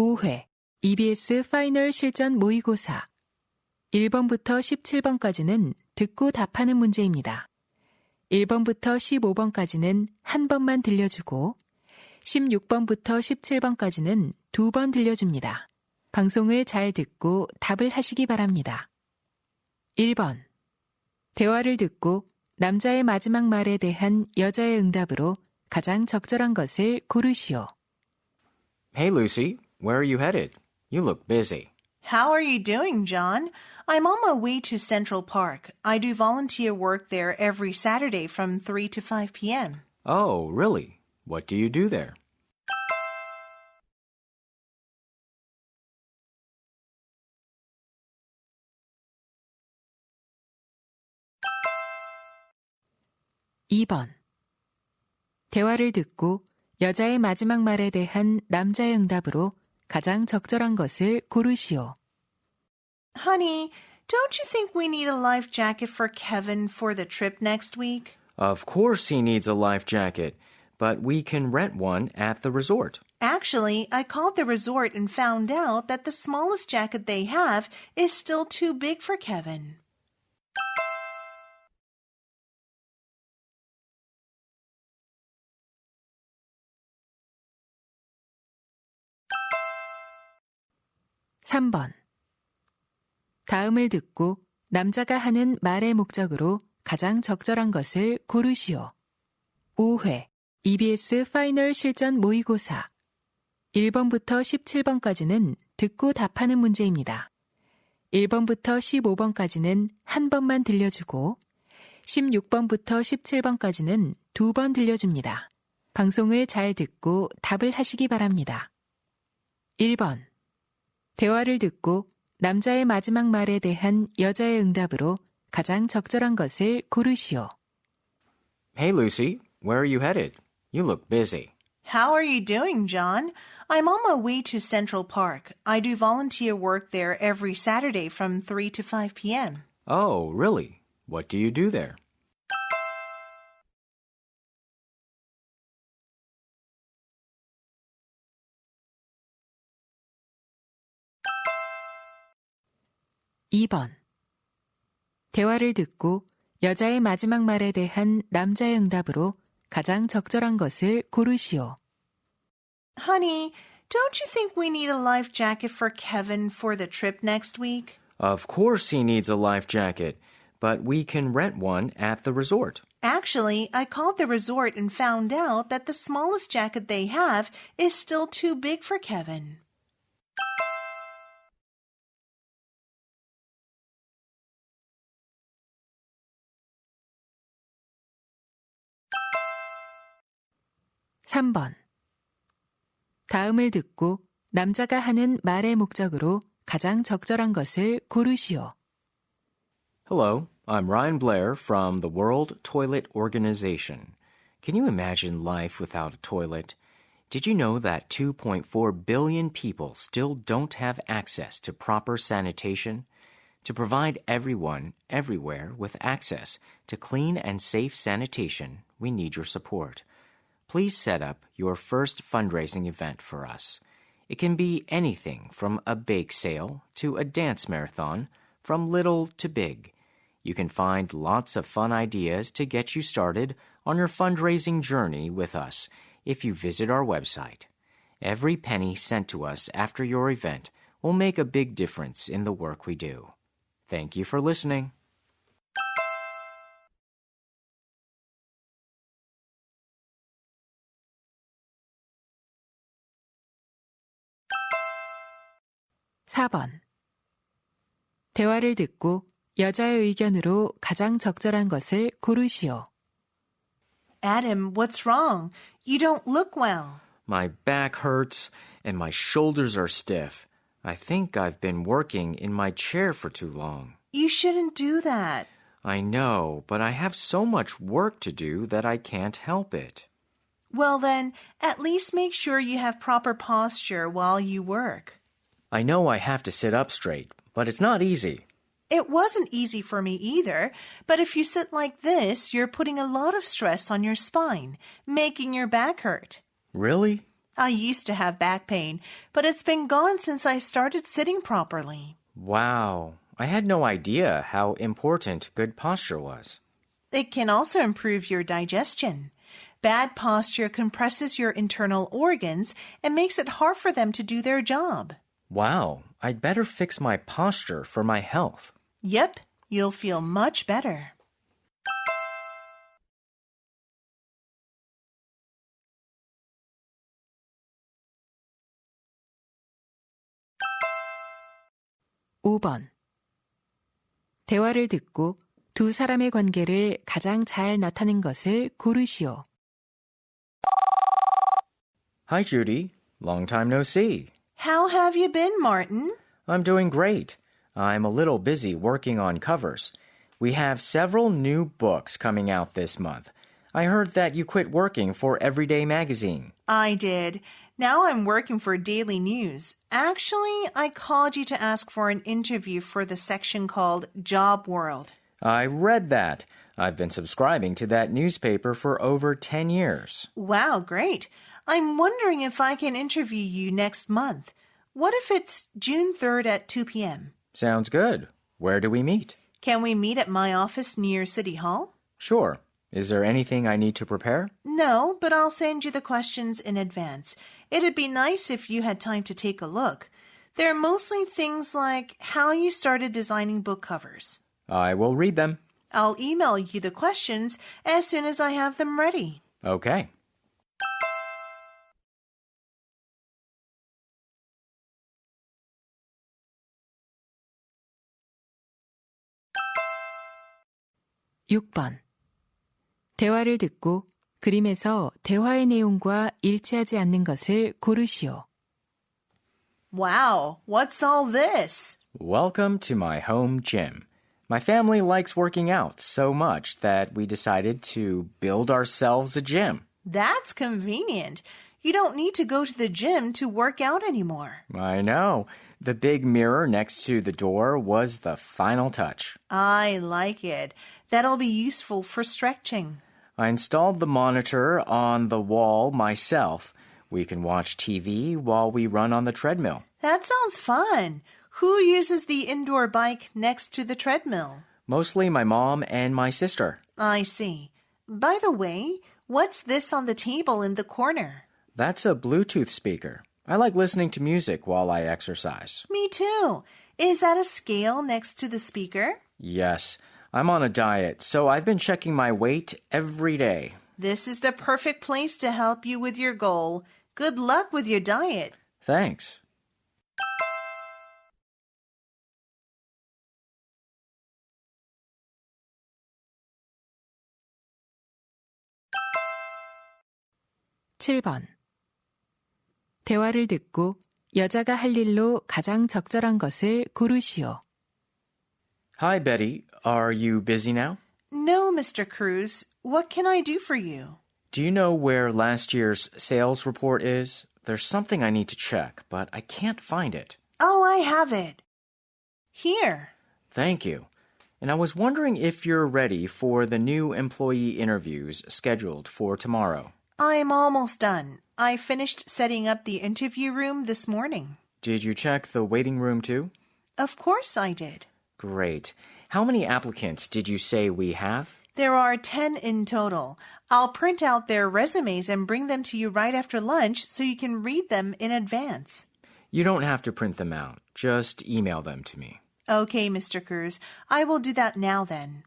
5회 EBS 파이널 실전 모의고사 1번부터 17번까지는 듣고 답하는 문제입니다. 1번부터 15번까지는 한 번만 들려주고 16번부터 17번까지는 두 번 들려줍니다. 방송을 잘 듣고 답을 하시기 바랍니다. 1번. 대화를 듣고 남자의 마지막 말에 대한 여자의 응답으로 가장 적절한 것을 고르시오. Hey, Lucy, where are you headed? You look busy. How are you doing, John? I'm on my way to Central Park. I do volunteer work there every Saturday from 3 to 5 p.m. Oh, really? What do you do there? 이 번 대화를 듣고 여자의 마지막 말에 대한 남자의 응답으로 가장 적절한 것을 고르시오. Honey, don't you think we need a life jacket for Kevin for the trip next week? Of course he needs a life jacket, but we can rent one at the resort. Actually, I called the resort and found out that the smallest jacket they have is still too big for Kevin. 삼번 다음을 듣고 남자가 하는 말의 목적으로 가장 적절한 것을 고르시오. 5회 EBS 파이널 실전 모의고사 1번부터 17번까지는 듣고 답하는 문제입니다. 1번부터 15번까지는 한 번만 들려주고 16번부터 17번까지는 두 번 들려줍니다. 방송을 잘 듣고 답을 하시기 바랍니다. 1번 대화를 듣고 남자의 마지막 말에 대한 여자의 응답으로 가장 적절한 것을 고르시오. Hey, Lucy, where are you headed? You look busy. How are you doing, John? I'm on my way to Central Park. I do volunteer work there every Saturday from 3 to 5 p.m. Oh, really? What do you do there? 이 번 대화를 듣고 여자의 마지막 말에 대한 남자의 응답으로 가장 적절한 것을 고르시오. Honey, don't you think we need a life jacket for Kevin for the trip next week? Of course he needs a life jacket, but we can rent one at the resort. Actually, I called the resort and found out that the smallest jacket they have is still too big for Kevin. 삼 번 다음을 듣고 남자가 하는 말의 목적으로 가장 적절한 것을 고르시오. Hello, I'm Ryan Blair from the World Toilet Organization. Can you imagine life without a toilet? Did you know that 2.4 billion people still don't have access to proper sanitation? To provide everyone, everywhere, with access to clean and safe sanitation, we need your support. Please set up your first fundraising event for us. It can be anything from a bake sale to a dance marathon, from little to big. You can find lots of fun ideas to get you started on your fundraising journey with us if you visit our website. Every penny sent to us after your event will make a big difference in the work we do. Thank you for listening. 사 번 대화를 듣고 여자의 의견으로 가장 적절한 것을 고르시오. Adam, what's wrong? You don't look well. My back hurts and my shoulders are stiff. I think I've been working in my chair for too long. You shouldn't do that. I know, but I have so much work to do that I can't help it. Well, then, at least make sure you have proper posture while you work. I know I have to sit up straight, but it's not easy. It wasn't easy for me either, but if you sit like this, you're putting a lot of stress on your spine, making your back hurt. Really? I used to have back pain, but it's been gone since I started sitting properly. Wow, I had no idea how important good posture was. It can also improve your digestion. Bad posture compresses your internal organs and makes it hard for them to do their job. Wow, I'd better fix my posture for my health. Yep, you'll feel much better. 오번 대화를 듣고 두 사람의 관계를 가장 잘 나타낸 것을 고르시오. Hi, Judy. Long time no see. How have you been, Martin? I'm doing great. I'm a little busy working on covers. We have several new books coming out this month. I heard that you quit working for Everyday Magazine. I did. Now I'm working for Daily News. Actually, I called you to ask for an interview for the section called Job World. I read that. I've been subscribing to that newspaper for over 10 years. Wow, great. I'm wondering if I can interview you next month. What if it's June 3rd at 2 p.m.? Sounds good. Where do we meet? Can we meet at my office near City Hall? Sure. Is there anything I need to prepare? No, but I'll send you the questions in advance. It'd be nice if you had time to take a look. They're mostly things like how you started designing book covers. I will read them. I'll email you the questions as soon as I have them ready. Okay. 육 번 대화를 듣고 그림에서 대화의 내용과 일치하지 않는 것을 고르시오. Wow, what's all this? Welcome to my home gym. My family likes working out so much that we decided to build ourselves a gym. That's convenient. You don't need to go to the gym to work out anymore. I know. The big mirror next to the door was the final touch. I like it. That'll be useful for stretching. I installed the monitor on the wall myself. We can watch TV while we run on the treadmill. That sounds fun. Who uses the indoor bike next to the treadmill? Mostly my mom and my sister. I see. By the way, what's this on the table in the corner? That's a Bluetooth speaker. I like listening to music while I exercise. Me too. Is that a scale next to the speaker? Yes, I'm on a diet, so I've been checking my weight every day. This is the perfect place to help you with your goal. Good luck with your diet. Thanks. 칠 번 대화를 듣고 여자가 할 일로 가장 적절한 것을 고르시오. Hi, Betty. Are you busy now? No, Mr. Cruz. What can I do for you? Do you know where last year's sales report is? There's something I need to check, but I can't find it. Oh, I have it. Here. Thank you. And I was wondering if you're ready for the new employee interviews scheduled for tomorrow. I'm almost done. I finished setting up the interview room this morning. Did you check the waiting room too? Of course I did. Great. How many applicants did you say we have? There are 10 in total. I'll print out their resumes and bring them to you right after lunch so you can read them in advance. You don't have to print them out. Just email them to me. Okay, Mr. Cruz. I will do that now then.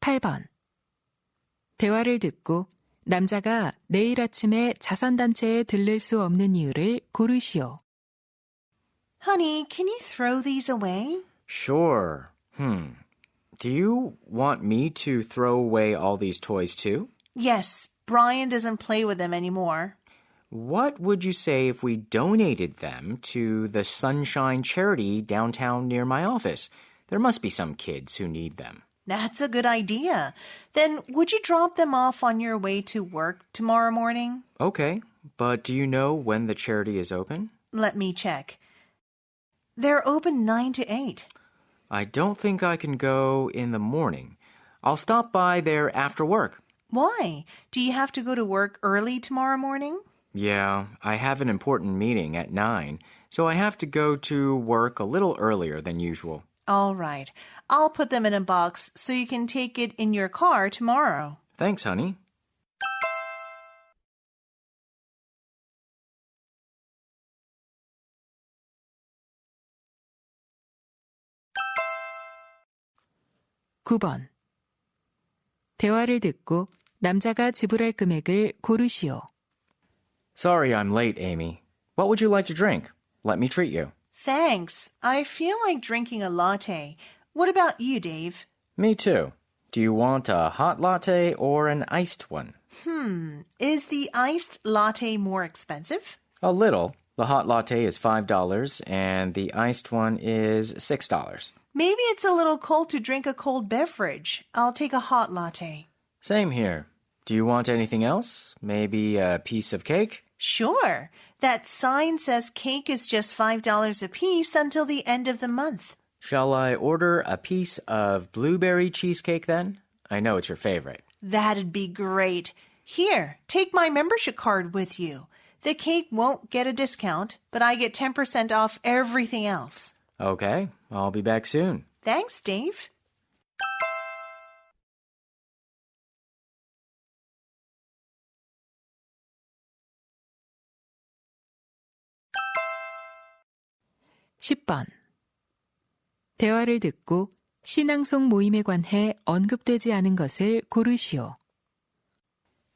팔번 대화를 듣고 남자가 내일 아침에 자선단체에 들를 수 없는 이유를 고르시오. Honey, can you throw these away? Sure. Hmm. Do you want me to throw away all these toys too? Yes, Brian doesn't play with them anymore. What would you say if we donated them to the Sunshine Charity downtown near my office? There must be some kids who need them. That's a good idea. Then would you drop them off on your way to work tomorrow morning? Okay, but do you know when the charity is open? Let me check. They're open 9 to 8. I don't think I can go in the morning. I'll stop by there after work. Why? Do you have to go to work early tomorrow morning? Yeah, I have an important meeting at 9, so I have to go to work a little earlier than usual. All right. I'll put them in a box so you can take it in your car tomorrow. Thanks, honey. 구 번 대화를 듣고 남자가 지불할 금액을 고르시오. Sorry I'm late, Amy. What would you like to drink? Let me treat you. Thanks. I feel like drinking a latte. What about you, Dave? Me too. Do you want a hot latte or an iced one? Hmm. Is the iced latte more expensive? A little. The hot latte is $5 and the iced one is $6. Maybe it's a little cold to drink a cold beverage. I'll take a hot latte. Same here. Do you want anything else? Maybe a piece of cake? Sure. That sign says cake is just $5 a piece until the end of the month. Shall I order a piece of blueberry cheesecake then? I know it's your favorite. That'd be great. Here, take my membership card with you. The cake won't get a discount, but I get 10% off everything else. Okay, I'll be back soon. Thanks, Dave. 십번 대화를 듣고 신앙송 모임에 관해 언급되지 않은 것을 고르시오.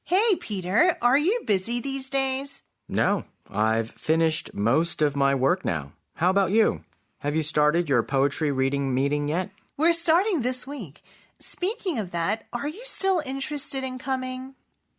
Hey, Peter, are you busy these days? No, I've finished most of my work now. How about you? Have you started your poetry reading meeting yet? We're starting this week. Speaking of that, are you still interested in coming?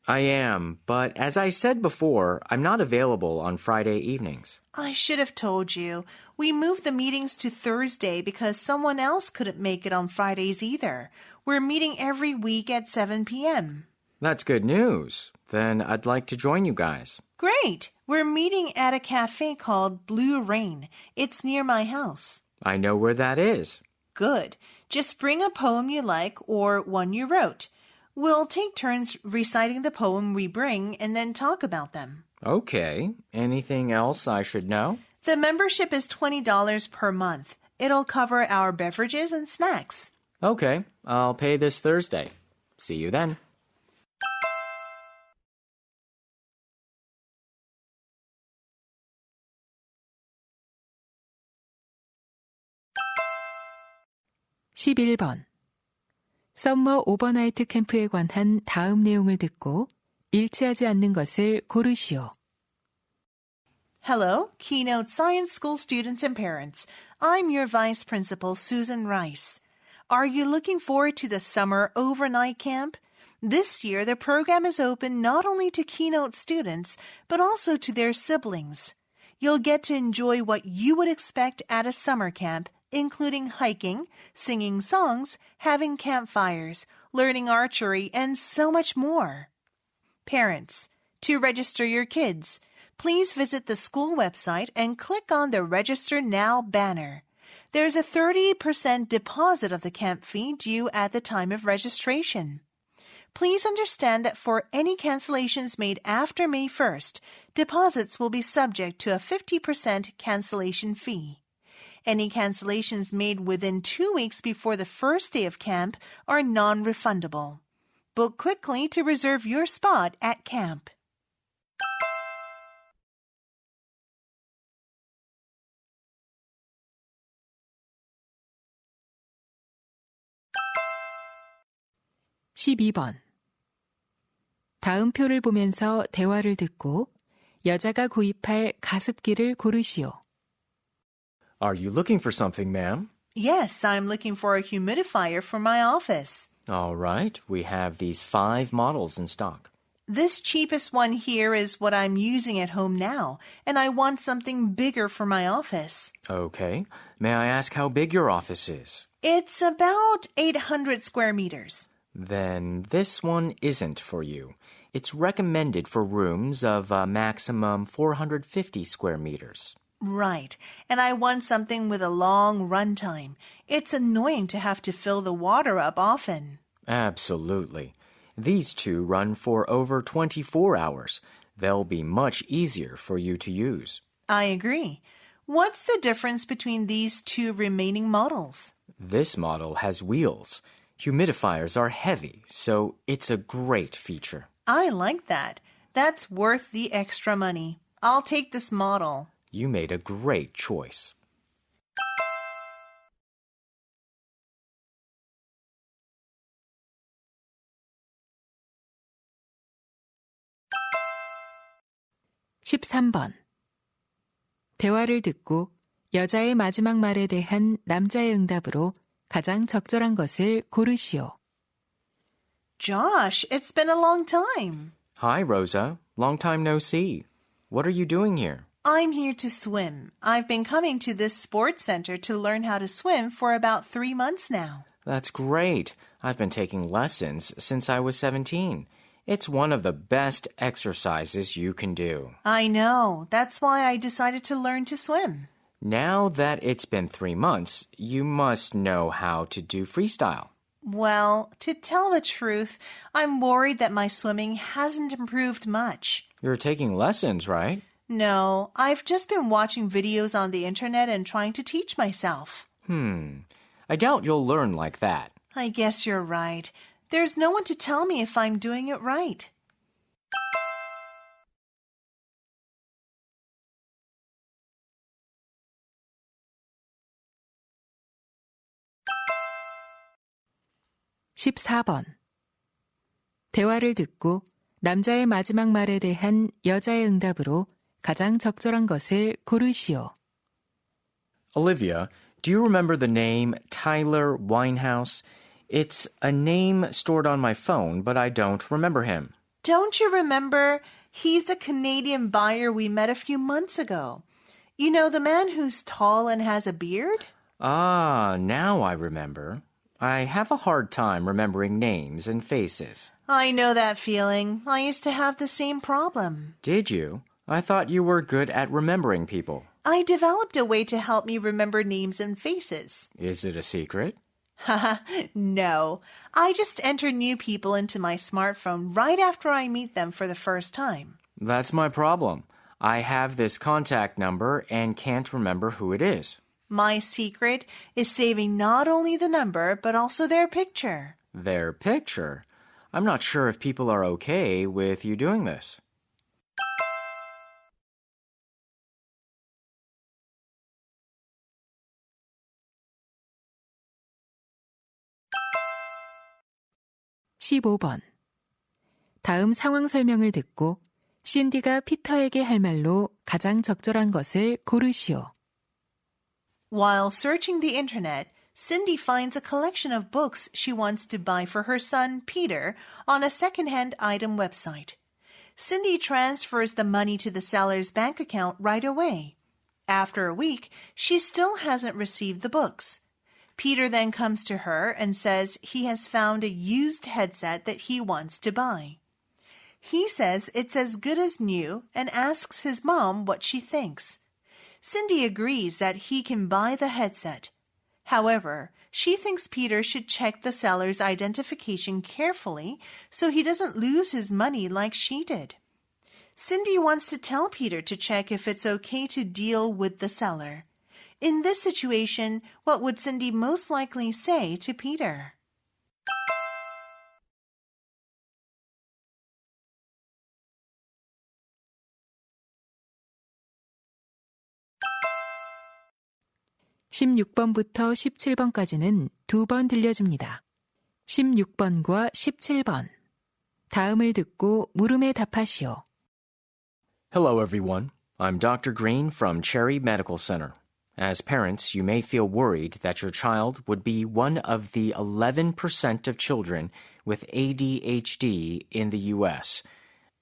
I am, but as I said before, I'm not available on Friday evenings. I should have told you. We moved the meetings to Thursday because someone else couldn't make it on Fridays either. We're meeting every week at 7 p.m. That's good news. Then I'd like to join you guys. Great! We're meeting at a cafe called Blue Rain. It's near my house. I know where that is. Good. Just bring a poem you like or one you wrote. We'll take turns reciting the poem we bring and then talk about them. Okay. Anything else I should know? The membership is $20 per month. It'll cover our beverages and snacks. Okay. I'll pay this Thursday. See you then. (11번) 썸머 오버나이트 캠프에 관한 다음 내용을 듣고 일치하지 않는 것을 고르시오. Hello, Keynote Science School students and parents. I'm your Vice Principal, Susan Rice. Are you looking forward to the summer overnight camp? This year, the program is open not only to Keynote students, but also to their siblings. You'll get to enjoy what you would expect at a summer camp, including hiking, singing songs, having campfires, learning archery, and so much more. Parents, to register your kids, please visit the school website and click on the Register Now banner. There's a 30% deposit of the camp fee due at the time of registration. Please understand that for any cancellations made after May 1st, deposits will be subject to a 50% cancellation fee. Any cancellations made within two weeks before the first day of camp are non refundable. Book quickly to reserve your spot at camp. 십이 번 다음 표를 보면서 대화를 듣고 여자가 구입할 가습기를 고르시오. Are you looking for something, ma'am? Yes, I'm looking for a humidifier for my office. All right, we have these five models in stock. This cheapest one here is what I'm using at home now, and I want something bigger for my office. Okay. May I ask how big your office is? It's about 800 square meters. Then this one isn't for you. It's recommended for rooms of a maximum 450 square meters. Right. And I want something with a long run time. It's annoying to have to fill the water up often. Absolutely. These two run for over 24 hours. They'll be much easier for you to use. I agree. What's the difference between these two remaining models? This model has wheels. Humidifiers are heavy, so it's a great feature. I like that. That's worth the extra money. I'll take this model. You made a great choice. 십삼 번 대화를 듣고 여자의 마지막 말에 대한 남자의 응답으로 가장 적절한 것을 고르시오. Josh, it's been a long time. Hi, Rosa. Long time no see. What are you doing here? I'm here to swim. I've been coming to this sports center to learn how to swim for about three months now. That's great. I've been taking lessons since I was 17. It's one of the best exercises you can do. I know. That's why I decided to learn to swim. Now that it's been three months, you must know how to do freestyle. Well, to tell the truth, I'm worried that my swimming hasn't improved much. You're taking lessons, right? No, I've just been watching videos on the internet and trying to teach myself. Hmm. I doubt you'll learn like that. I guess you're right. There's no one to tell me if I'm doing it right. 십사 번 대화를 듣고 남자의 마지막 말에 대한 여자의 응답으로 가장 적절한 것을 고르시오. Olivia, do you remember the name Tyler Winehouse? It's a name stored on my phone, but I don't remember him. Don't you remember? He's the Canadian buyer we met a few months ago. You know, the man who's tall and has a beard? Ah, now I remember. I have a hard time remembering names and faces. I know that feeling. I used to have the same problem. Did you? I thought you were good at remembering people. I developed a way to help me remember names and faces. Is it a secret? No. I just enter new people into my smartphone right after I meet them for the first time. That's my problem. I have this contact number and can't remember who it is. My secret is saving not only the number, but also their picture. Their picture. I'm not sure if people are okay with you doing this. 십오 번 다음 상황 설명을 듣고 신디가 피터에게 할 말로 가장 적절한 것을 고르시오. While searching the internet, Cindy finds a collection of books she wants to buy for her son, Peter, on a secondhand item website. Cindy transfers the money to the seller's bank account right away. After a week, she still hasn't received the books. Peter then comes to her and says he has found a used headset that he wants to buy. He says it's as good as new and asks his mom what she thinks. Cindy agrees that he can buy the headset. However, she thinks Peter should check the seller's identification carefully so he doesn't lose his money like she did. Cindy wants to tell Peter to check if it's okay to deal with the seller. In this situation, what would Cindy most likely say to Peter? 십육 번부터 십칠 번까지는 두 번 들려줍니다. 십육 번과 십칠 번 다음을 듣고 물음에 답하시오. Hello, everyone. I'm Dr. Green from Cherry Medical Center. As parents, you may feel worried that your child would be one of the 11% of children with ADHD in the U.S.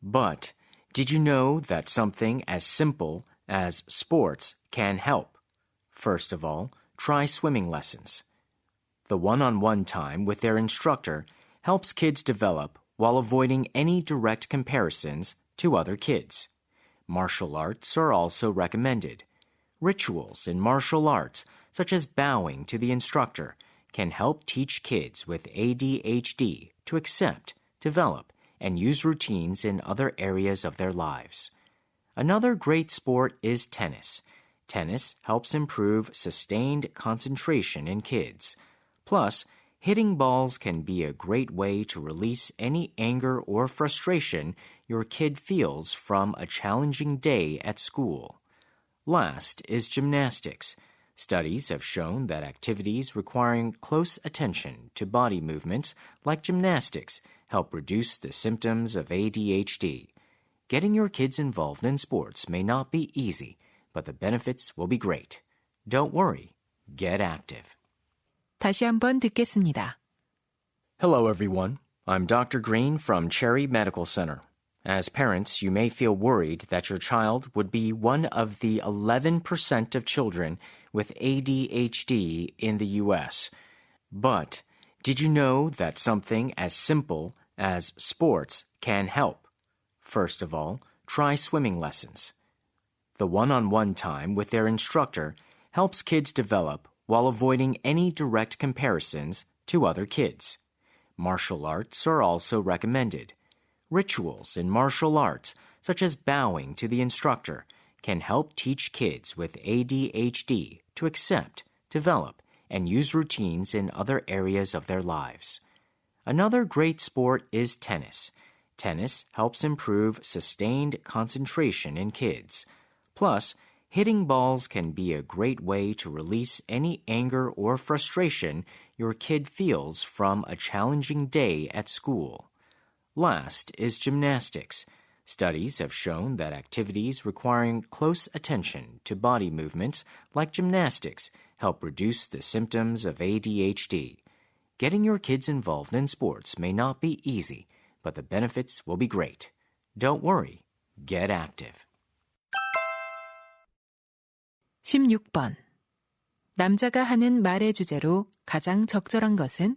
But did you know that something as simple as sports can help? First of all, try swimming lessons. The one on one time with their instructor helps kids develop while avoiding any direct comparisons to other kids. Martial arts are also recommended. Rituals in martial arts, such as bowing to the instructor, can help teach kids with ADHD to accept, develop, and use routines in other areas of their lives. Another great sport is tennis. Tennis helps improve sustained concentration in kids. Plus, hitting balls can be a great way to release any anger or frustration your kid feels from a challenging day at school. Last is gymnastics. Studies have shown that activities requiring close attention to body movements, like gymnastics, help reduce the symptoms of ADHD. Getting your kids involved in sports may not be easy, but the benefits will be great. Don't worry, get active. 다시 한번 듣겠습니다. Hello, everyone. I'm Dr. Green from Cherry Medical Center. As parents, you may feel worried that your child would be one of the 11% of children with ADHD in the U.S. But did you know that something as simple as sports can help? First of all, try swimming lessons. The one on one time with their instructor helps kids develop while avoiding any direct comparisons to other kids. Martial arts are also recommended. Rituals in martial arts, such as bowing to the instructor, can help teach kids with ADHD to accept, develop, and use routines in other areas of their lives. Another great sport is tennis. Tennis helps improve sustained concentration in kids. Plus, hitting balls can be a great way to release any anger or frustration your kid feels from a challenging day at school. Last is gymnastics. Studies have shown that activities requiring close attention to body movements, like gymnastics, help reduce the symptoms of ADHD. Getting your kids involved in sports may not be easy, but the benefits will be great. Don't worry, get active. 16번. 남자가 하는 말의 주제로 가장 적절한 것은?